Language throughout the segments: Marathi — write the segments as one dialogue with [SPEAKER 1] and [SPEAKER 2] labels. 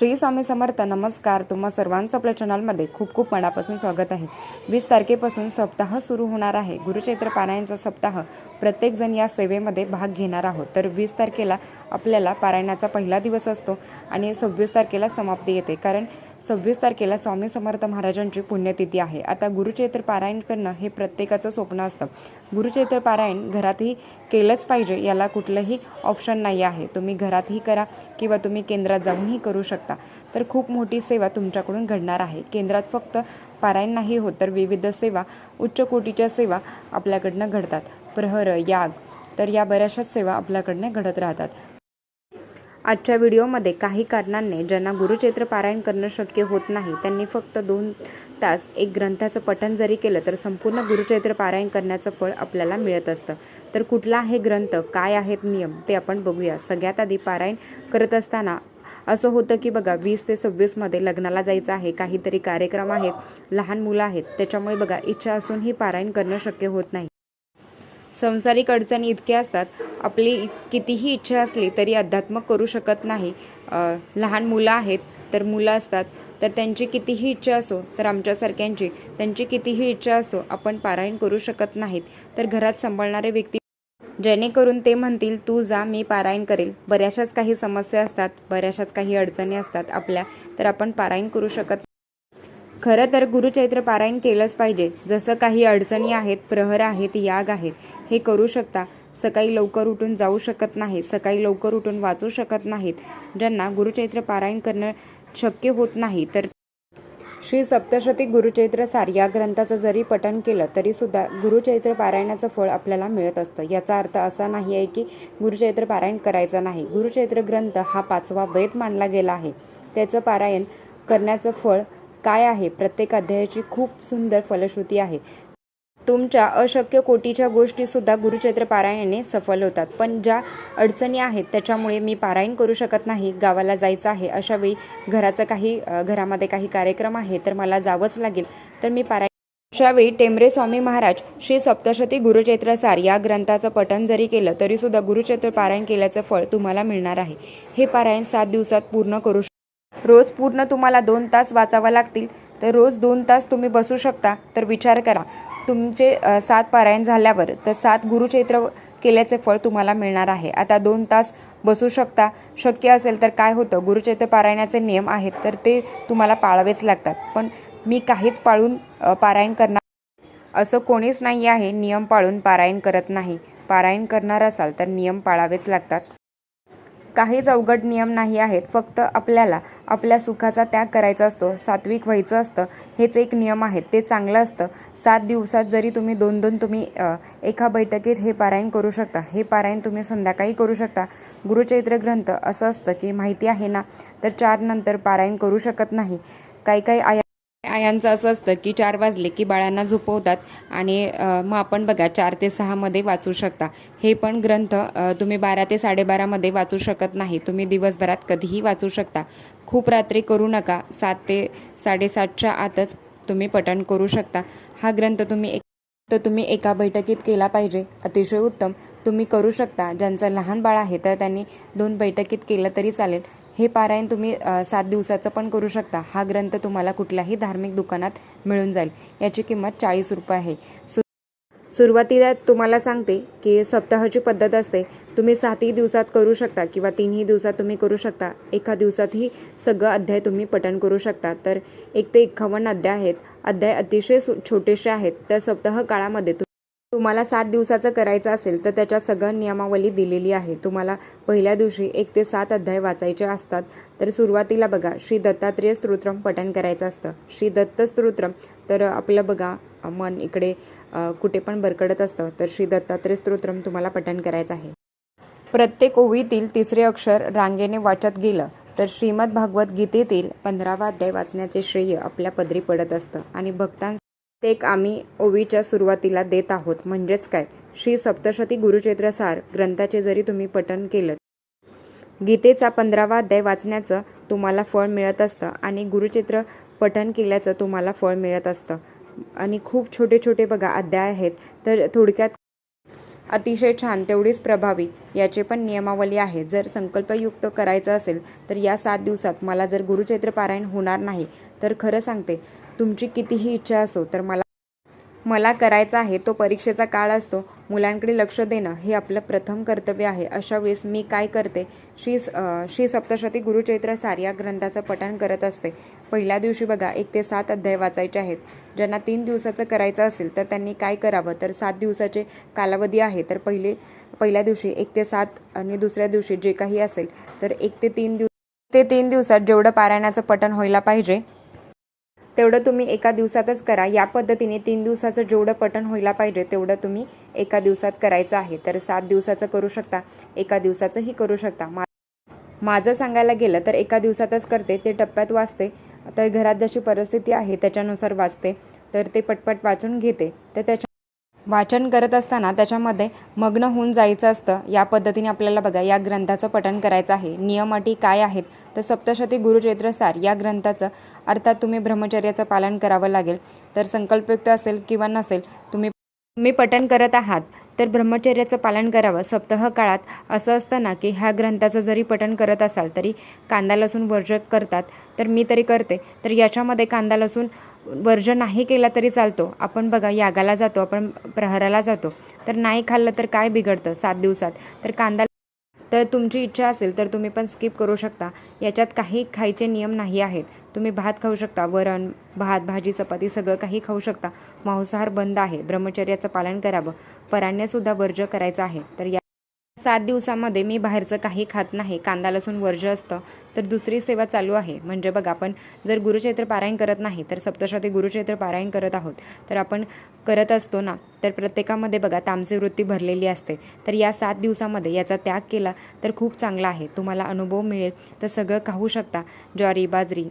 [SPEAKER 1] श्री स्वामी समर्थ नमस्कार. तुम्हा सर्वांचं आपल्या चॅनलमध्ये खूप खूप मनापासून स्वागत आहे. वीस तारखेपासून सप्ताह सुरू होणार आहे. गुरुचैत्र पारायणचा सप्ताह प्रत्येकजण या सेवेमध्ये भाग घेणार आहोत. तर वीस तारखेला आपल्याला पारायणाचा पहिला दिवस असतो आणि सव्वीस तारखेला समाप्ती येते. कारण सव्वीस तारखेला स्वामी समर्थ महाराजांची पुण्यतिथी आहे. आता गुरुचैत्र पारायण करणं हे प्रत्येकाचं स्वप्न असतं. गुरुचैत्र पारायण घरातही केलंच पाहिजे याला कुठलंही ऑप्शन नाही आहे. तुम्ही घरातही करा किंवा तुम्ही केंद्रात जाऊनही करू शकता. तर खूप मोठी सेवा तुमच्याकडून घडणार आहे. केंद्रात फक्त पारायण नाही होत तर विविध सेवा उच्च कोटीच्या सेवा आपल्याकडनं घडतात. प्रहर याग तर या बऱ्याचशाच सेवा आपल्याकडनं घडत राहतात. आजच्या व्हिडिओमध्ये काही कारणांनी ज्यांना गुरुचैत्र पारायण करणं शक्य होत नाही त्यांनी फक्त दोन तास एक ग्रंथाचं पठण जरी केलं तर संपूर्ण गुरुचैत्र पारायण करण्याचं फळ आपल्याला मिळत असतं. तर कुठला आहे ग्रंथ काय आहेत नियम ते आपण बघूया. सगळ्यात आधी पारायण करत असताना असं होतं की बघा वीस ते सव्वीसमध्ये लग्नाला जायचं आहे काहीतरी कार्यक्रम आहेत लहान मुलं आहेत त्याच्यामुळे बघा इच्छा असूनही पारायण करणं शक्य होत नाही. संसारिक अडचणी इतक्या असतात आपली कितीही इच्छा असली तरी अध्यात्मक करू शकत नाही. लहान मुलं आहेत तर मुलं असतात. तर त्यांची कितीही इच्छा असो तर आमच्यासारख्यांची त्यांची कितीही इच्छा असो आपण पारायण करू शकत नाहीत. तर घरात सांभाळणारे व्यक्ती जेणेकरून ते म्हणतील तू जा मी पारायण करेल. बऱ्याचशाच काही समस्या असतात बऱ्याचशाच काही अडचणी असतात आपल्या तर आपण पारायण करू शकत खरं तर गुरुचैत्र पारायण केलंच पाहिजे. जसं काही अडचणी आहेत प्रहर आहेत याग आहेत हे करू शकता. सकाळी लवकर उठून जाऊ शकत नाही सकाळी लवकर उठून वाचू शकत नाहीत. ज्यांना गुरुचैत्र पारायण करणं शक्य होत नाही तर श्री सप्तशती गुरुचैत्र सार या ग्रंथाचं जरी पठण केलं तरी सुद्धा गुरुचैत्र पारायणाचं फळ आपल्याला मिळत असतं. याचा अर्थ असा नाही आहे की गुरुचैत्र पारायण करायचं नाही. गुरुचैत्र ग्रंथ हा पाचवा वेद मानला गेला आहे. त्याचं पारायण करण्याचं फळ काय आहे? प्रत्येक अध्यायाची खूप सुंदर फलश्रुती आहे. तुमच्या अशक्य कोटीच्या गोष्टीसुद्धा गुरुचैत्र पारायणाने सफल होतात. पण ज्या अडचणी आहेत त्याच्यामुळे मी पारायण करू शकत नाही गावाला जायचं आहे. अशावेळी घराचं काही घरामध्ये काही कार्यक्रम आहे तर मला जावंच लागेल. तर मी पारायण अशावेळी टेंबरे स्वामी महाराज श्री सप्तशती गुरुचैत्रसार या ग्रंथाचं पठण जरी केलं तरीसुद्धा गुरुचैत्र पारायण केल्याचं फळ तुम्हाला मिळणार आहे. हे पारायण सात दिवसात पूर्ण करू शक- रोज पूर्ण तुम्हाला दोन तास वाचावं लागतील. तर रोज दोन तास तुम्ही बसू शकता. तर विचार करा. तुमचे सात पारायण झाल्यावर तर सात गुरुचैत्र केल्याचे फळ तुम्हाला मिळणार आहे. आता दोन तास बसू शकता. शक्य असेल तर काय होतं? गुरुचैत्र पारायणाचे नियम आहेत तर ते तुम्हाला पाळावेच लागतात. पण मी काहीच पाळून पारायण करणार असं कोणीच नाही आहे. नियम पाळून पारायण करत नाही. पारायण करणार असाल तर नियम पाळावेच लागतात. काहीच अवघड नियम नाही आहेत. फक्त आपल्याला आपल्या सुखाचा त्याग करायचा असतो. सात्विक व्हायचं असतं. हेच एक नियम आहेत. ते चांगलं असतं. सात दिवसात जरी तुम्ही दोन दोन तुम्ही एका बैठकीत हे पारायण करू शकता. हे पारायण तुम्ही संध्याकाळी करू शकता. गुरुचैत्र ग्रंथ असं असतं की माहिती आहे ना तर चार नंतर पारायण करू शकत नाही. काही काही आया आयांचं असं असतं की चार वाजले की बाळांना झोपवतात आणि मग आपण बघा चार ते सहामध्ये वाचू शकता. हे पण ग्रंथ तुम्ही बारा ते साडेबारामध्ये वाचू शकत नाही. तुम्ही दिवसभरात कधीही वाचू शकता. खूप रात्री करू नका. सात ते साडेसातच्या आतच तुम्ही पठण करू शकता. हा ग्रंथ तुम्ही एक तर तुम्ही एका बैठकीत केला पाहिजे. अतिशय उत्तम. तुम्ही करू शकता. ज्यांचं लहान बाळ आहे तर त्यांनी दोन बैठकीत केलं तरी चालेल. हे पारायण तुम्ही सात दिवसाचं पण करू शकता. हा ग्रंथ तुम्हाला कुठल्याही धार्मिक दुकानात मिळून जाईल. याची किंमत चाळीस रुपये आहे. सु सुरुवातीला तुम्हाला सांगते की सप्ताहाची पद्धत असते. तुम्ही सातही दिवसात करू शकता किंवा तीनही दिवसात तुम्ही करू शकता. एका दिवसातही सगळं अध्याय तुम्ही पठण करू शकता. तर एक ते एकावन्न अध्याय आहेत. अध्याय अतिशय सु- छोटेसे आहेत. तर सप्ताह काळामध्ये तु- तुम्हाला सात दिवसाचं करायचं असेल तर त्याच्यात सगळं नियमावली दिलेली आहे. तुम्हाला पहिल्या दिवशी एक ते सात अध्याय वाचायचे असतात. तर सुरुवातीला बघा श्री दत्तात्रेय स्तोत्रम पठण करायचं असतं. श्री दत्त स्तोत्रम तर आपलं बघा मन इकडे कुठे पण बरकडत असतं तर श्री दत्तात्रेय स्तोत्रम तुम्हाला पठण करायचं आहे. प्रत्येक ओवीतील तिसरे अक्षर रांगेने वाचत गेलं तर श्रीमद भागवत गीतेतील पंधरावा अध्याय वाचण्याचे श्रेय आपल्या पदरी पडत असतं. आणि भक्तां एक आम्ही ओवीच्या सुरुवातीला देत आहोत. म्हणजेच काय? श्री सप्तशती गुरुचेत्रसार ग्रंथाचे जरी तुम्ही पठन केलं गीतेचा पंधरावा अध्याय वाचण्याचं तुम्हाला फळ मिळत असतं आणि गुरुचित्र पठन केल्याचं तुम्हाला फळ मिळत असतं. आणि खूप छोटे छोटे बघा अध्याय आहेत तर थोडक्यात अतिशय छान तेवढीच प्रभावी याचे पण नियमावली आहे. जर संकल्पयुक्त करायचं असेल तर या सात दिवसात मला जर गुरुचैत्र पारायण होणार नाही तर खरं सांगते तुमची कितीही इच्छा असो तर मला मला करायचा आहे तो परीक्षेचा काळ असतो. मुलांकडे लक्ष देणं हे आपलं प्रथम कर्तव्य आहे. अशा वेळेस मी काय करते? श्री स- श्री सप्तशती गुरुचैत्र सार या ग्रंथाचं पठण करत असते. पहिल्या दिवशी बघा एक ते सात अध्याय वाचायचे आहेत. ज्यांना तीन दिवसाचं करायचं असेल तर त्यांनी काय करावं? तर सात दिवसाचे कालावधी आहे. तर पहिले पहिल्या दिवशी एक ते सात आणि दुसऱ्या दिवशी जे काही असेल तर एक ते तीन दिवस ते तीन दिवसात जेवढं पारायणाचं पठण व्हायला पाहिजे तेवढं तुम्ही एका दिवसातच करा. या पद्धतीने तीन दिवसाचं जेवढं पटण व्हायला पाहिजे तेवढं तुम्ही एका दिवसात करायचं आहे. तर सात दिवसाचं करू शकता एका दिवसाचंही करू शकता. मा माझं सांगायला गेलं तर एका दिवसातच करते ते टप्प्यात वाचते. तर घरात जशी परिस्थिती आहे त्याच्यानुसार वाचते. तर ते पटपट वाचून घेते. तर त्याच्या वाचन करत असताना त्याच्यामध्ये मग्न होऊन जायचं असतं. या पद्धतीने आपल्याला बघा या ग्रंथाचं पठण करायचं आहे. नियम अटी काय आहेत? तर सप्तशती गुरुचैत्रसार या ग्रंथाचं अर्थात तुम्ही ब्रह्मचर्याचं पालन करावं लागेल. तर संकल्पयुक्त असेल किंवा नसेल तुम्ही तुम्ही पठण करत आहात तर ब्रह्मचर्याचं पालन करावं. सप्ताह काळात असं असतं ना की ह्या ग्रंथाचं जरी पठण करत असाल तरी कांदा लसूण वर्ज करतात. तर मी तरी करते. तर याच्यामध्ये कांदा लसूण वर्ज नाही केला तरी चालतो. आपण बघा यागाला जातो आपण प्रहराला जातो. तर नाही खाल्लं तर काय बिघडतं सात दिवसात? तर कांदा तर तुमची इच्छा असेल तर तुम्ही पण स्किप करू शकता. याच्यात काही खायचे नियम नाही आहेत. तुम्ही भात खाऊ शकता वरण भात भाजी चपाती सगळं काही खाऊ शकता. मांसाहार बंद आहे. ब्रह्मचर्याचं पालन करावं. पराण्यसुद्धा वर्ज करायचं आहे. तर या सात दिवसामध्ये मी बाहेरचं काही खात नाही. कांदा लसूण वर्ज असतं. तर दुसरी सेवा चालू आहे. म्हणजे बघा आपण जर गुरुचैत्र पारायण करत नाही तर सप्तशती गुरुचैत्र पारायण करत आहोत. तर आपण करत असतो ना तर प्रत्येकामध्ये बघा तामसी वृत्ती भरलेली असते. तर या सात दिवसामध्ये याचा त्याग केला तर खूप चांगला आहे. तुम्हाला अनुभव मिळेल. तर सगळं खाऊ शकता. ज्वारी बाजरी.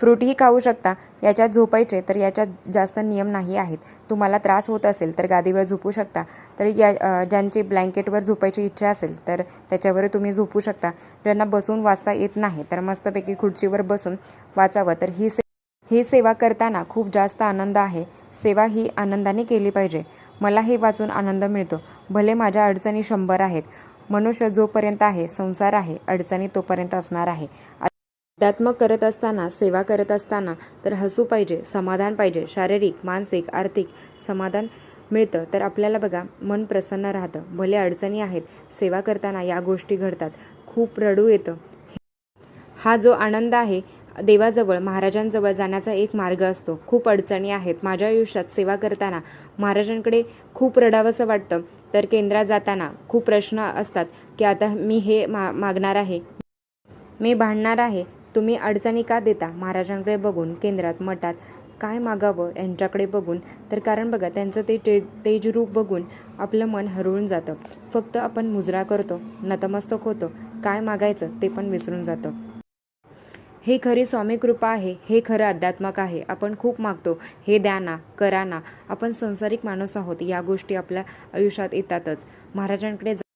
[SPEAKER 1] फ्रूटही खाऊ शकता. याच्यात झोपायचे तर याच्यात जास्त नियम नाही आहेत. तुम्हाला त्रास होत असेल तर गादीवर झोपू शकता. तर या ज्यांची ब्लँकेटवर झोपायची इच्छा असेल तर त्याच्यावर तुम्ही झोपू शकता. ज्यांना बसून वाचता येत नाही तर मस्तपैकी खुर्चीवर बसून वाचावं. तर ही से ही सेवा करताना खूप जास्त आनंद आहे. सेवा ही आनंदाने केली पाहिजे. मला हे वाचून आनंद मिळतो. भले माझ्या अडचणी शंभर आहेत. मनुष्य जोपर्यंत आहे संसार आहे अडचणी तोपर्यंत असणार आहे. अध्यात्मक करत असताना सेवा करत असताना तर हसू पाहिजे समाधान पाहिजे शारीरिक मानसिक आर्थिक समाधान मिळतं. तर आपल्याला बघा मन प्रसन्न राहतं. भले अडचणी आहेत सेवा करताना या गोष्टी घडतात. खूप रडू येतं. हा जो आनंद आहे देवाजवळ महाराजांजवळ जाण्याचा एक मार्ग असतो. खूप अडचणी आहेत. माझ्या आयुष्यात सेवा करताना महाराजांकडे खूप रडावंसं वाटतं. तर केंद्रात जाताना खूप प्रश्न असतात की आता मी हे मा मागणार आहे? मी भांडणार आहे? तुम्ही अडचणी का देता? महाराजांकडे बघून केंद्रात मठात काय मागावं यांच्याकडे बघून? तर कारण बघा त्यांचं ते ते तेजरूप बघून आपलं मन हरवून जातं. फक्त आपण मुजरा करतो नतमस्तक होतो. काय मागायचं ते पण विसरून जातं. हे खरी स्वामी कृपा आहे हे खरं अध्यात्मक आहे. आपण खूप मागतो. हे द्या ना करा ना. आपण संसारिक माणूस आहोत. या गोष्टी आपल्या आयुष्यात येतातच. महाराजांकडे जा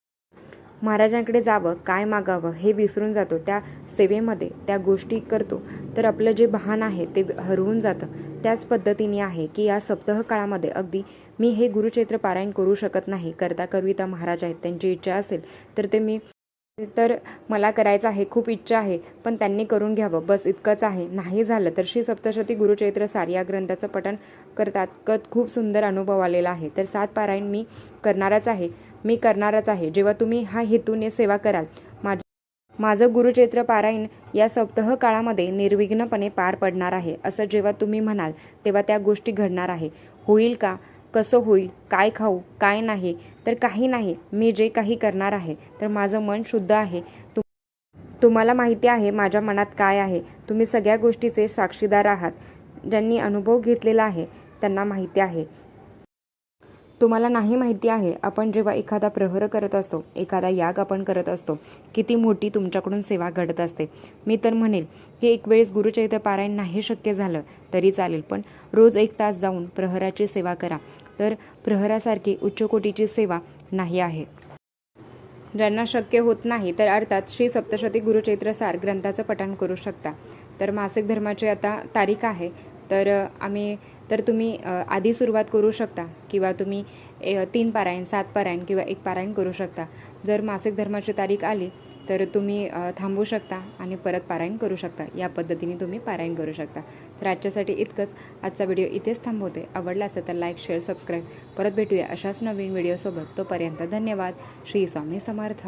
[SPEAKER 1] महाराजांकडे जावं काय मागावं हे विसरून जातो. त्या सेवेमध्ये त्या गोष्टी करतो. तर आपलं जे भान आहे ते हरवून जातं. त्याच पद्धतीने आहे की या सप्ताह काळामध्ये अगदी मी हे गुरुचैत्र पारायण करू शकत नाही. करता कविता महाराज आहेत त्यांची इच्छा असेल तर ते मी तर मला करायचं आहे खूप इच्छा आहे पण त्यांनी करून घ्यावं. बस इतकंच आहे. नाही झालं तर श्री सप्तशती गुरुचैत्र सार या ग्रंथाचं पठण करतात. कत खूप सुंदर अनुभव आलेला आहे. तर सात पारायण मी करणारच आहे. मी करणारच आहे. जेव्हा तुम्ही हा हेतूने सेवा कराल माझ माझं गुरुचैत्र पारायण या सप्ताह काळामध्ये निर्विघ्नपणे पार पडणार आहे असं जेव्हा तुम्ही म्हणाल तेव्हा त्या गोष्टी घडणार आहे. होईल का? कसं होईल? काय खाऊ? काय नाही? तर काही नाही. मी जे काही करणार आहे तर माझं मन शुद्ध आहे. तुम तुम्हाला माहिती आहे माझ्या मनात काय आहे. तुम्ही सगळ्या गोष्टीचे साक्षीदार आहात. ज्यांनी अनुभव घेतलेला आहे त्यांना माहिती आहे. तुम्हाला नाही माहिती आहे आपण जेव्हा एखादा प्रहर करत असतो एखादा याग आपण करत असतो किती मोठी तुमच्याकडून सेवा घडत असते. मी तर म्हणेल की एक वेळेस गुरुचैत्र पारायण नाही शक्य झालं तरी चालेल पण रोज एक तास जाऊन प्रहराची सेवा करा. तर प्रहरासारखी उच्चकोटीची सेवा नाही आहे. ज्यांना शक्य होत नाही तर अर्थात श्री सप्तशती गुरुचैत्र सार ग्रंथाचं पठण करू शकता. तर मासिक धर्माची आता तारीख आहे तर आम्ही तर तुम्ही आधी सुरुवात करू शकता किंवा तुम्ही ए तीन पारायण सात पारायण किंवा एक पारायण करू शकता. जर मासिक धर्माची तारीख आली तर तुम्ही थांबू शकता आणि परत पारायण करू शकता. या पद्धतीने तुम्ही पारायण करू शकता. तर आजच्यासाठी इतकंच. आजचा व्हिडिओ इथेच थांबवते. आवडला असेल तर लाईक शेअर सबस्क्राईब. परत भेटूया अशाच नवीन व्हिडिओसोबत. तोपर्यंत धन्यवाद. श्री स्वामी समर्थ.